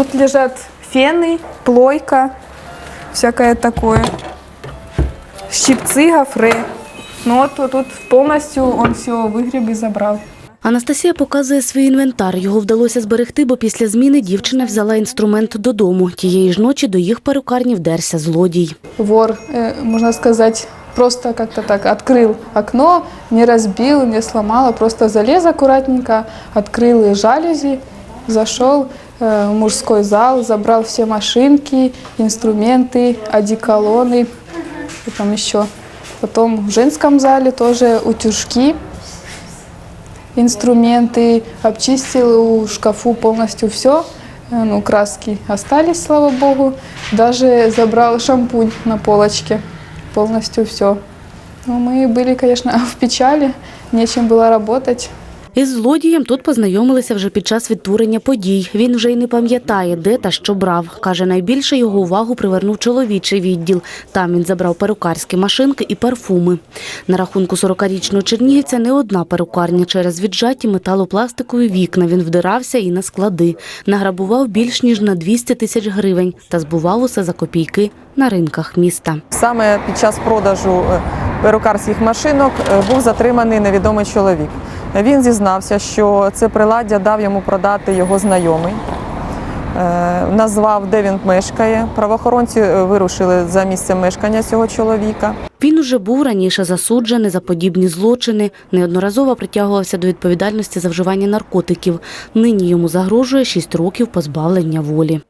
Тут лежат фены, плойка, всякое такое. Щипцы, гофры. Ну вот тут- тут полностью он все выгреб и забрал. Анастасія показує свій інвентар. Його вдалося зберегти, бо після зміни дівчина взяла інструмент додому. Тієї ж ночі до їх перукарні вдерся злодій. Вор, э, можно сказать, просто как-то так открыл окно, не разбил, не сломал, а просто залез аккуратненько, открыл жалюзи, зашел э, в мужской зал, забрал все машинки, инструменты, одеколоны, и там еще. Потом в женском зале тоже утюжки, инструменты, обчистил у шкафу полностью все. Ну, краски остались, слава богу. Даже забрал шампунь на полочке. Полностью все. Ну, мы были, конечно, в печали, нечем было работать. Із злодієм тут познайомилися вже під час відтворення подій. Він вже й не пам'ятає, де та що брав. Каже, найбільше його увагу привернув чоловічий відділ. Там він забрав перукарські машинки і парфуми. На рахунку 40-річного чернігівця не одна перукарня. Через віджаті металопластикові вікна він вдирався і на склади. Награбував більш ніж на 200 тисяч гривень та збував усе за копійки на ринках міста. Саме під час продажу е, перукарських машинок е, був затриманий невідомий чоловік. Він зізнався, що це приладдя дав йому продати його знайомий. Е, Назвав, де він мешкає. Правоохоронці е, вирушили за місцем мешкання цього чоловіка. Він уже був раніше засуджений за подібні злочини, неодноразово притягувався до відповідальності за вживання наркотиків. Нині йому загрожує 6 років позбавлення волі.